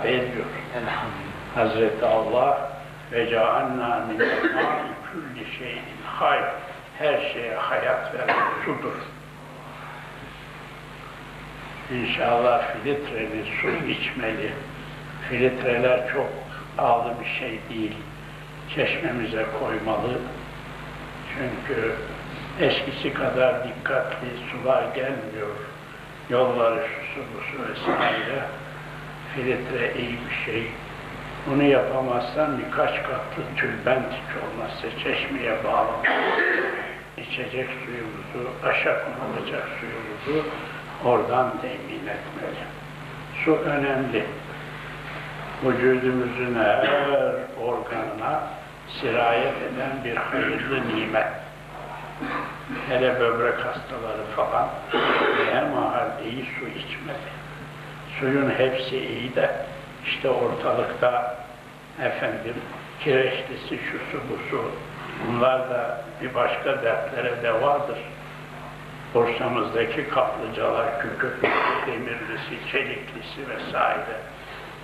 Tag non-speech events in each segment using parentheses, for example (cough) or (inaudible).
ifade ediyor. Hazreti Allah ve cealna min külli şeyin hayr. Her şeye hayat veren sudur. İnşallah filtreli su içmeli. Filtreler çok pahalı bir şey değil. Çeşmemize koymalı. Çünkü eskisi kadar dikkatli sular gelmiyor. Yolları şusu busu vesaire. Filtre iyi bir şey. Bunu yapamazsan birkaç katlı tülbent hiç olmazsa çeşmeye bağlı. İçecek suyumuzu, aşağı konulacak suyumuzu oradan temin etmeli. Su önemli. Vücudumuzun her organına sirayet eden bir hayırlı nimet. Hele böbrek hastaları falan mahal iyi su içmeli. Suyun hepsi iyi de işte ortalıkta efendim kireçlisi, şusu, busu bunlar da bir başka dertlere devadır. Bursa'mızdaki kaplıcalar, kükürtlüsü, demirlisi, çeliklisi vesaire.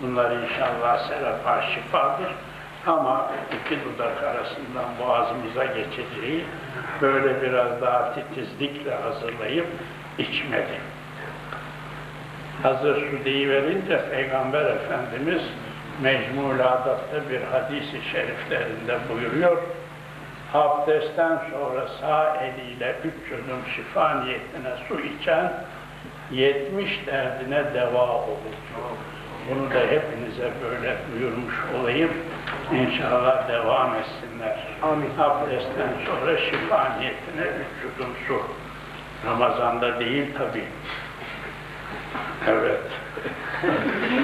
Bunlar inşallah serafa şifadır. Ama iki dudak arasından boğazımıza geçeceği böyle biraz daha titizlikle hazırlayıp içmeli. Hazır su verince Peygamber Efendimiz Mecmul Adat'ta bir hadisi şeriflerinde buyuruyor. Abdestten sonra sağ eliyle üç yudum şifa niyetine su içen 70 derdine deva olur. Bunu da hepinize böyle duyurmuş olayım. İnşallah devam etsinler. Amin. Abdestten sonra şifa niyetine üç yudum su. Ramazanda değil tabii. Correct. (laughs)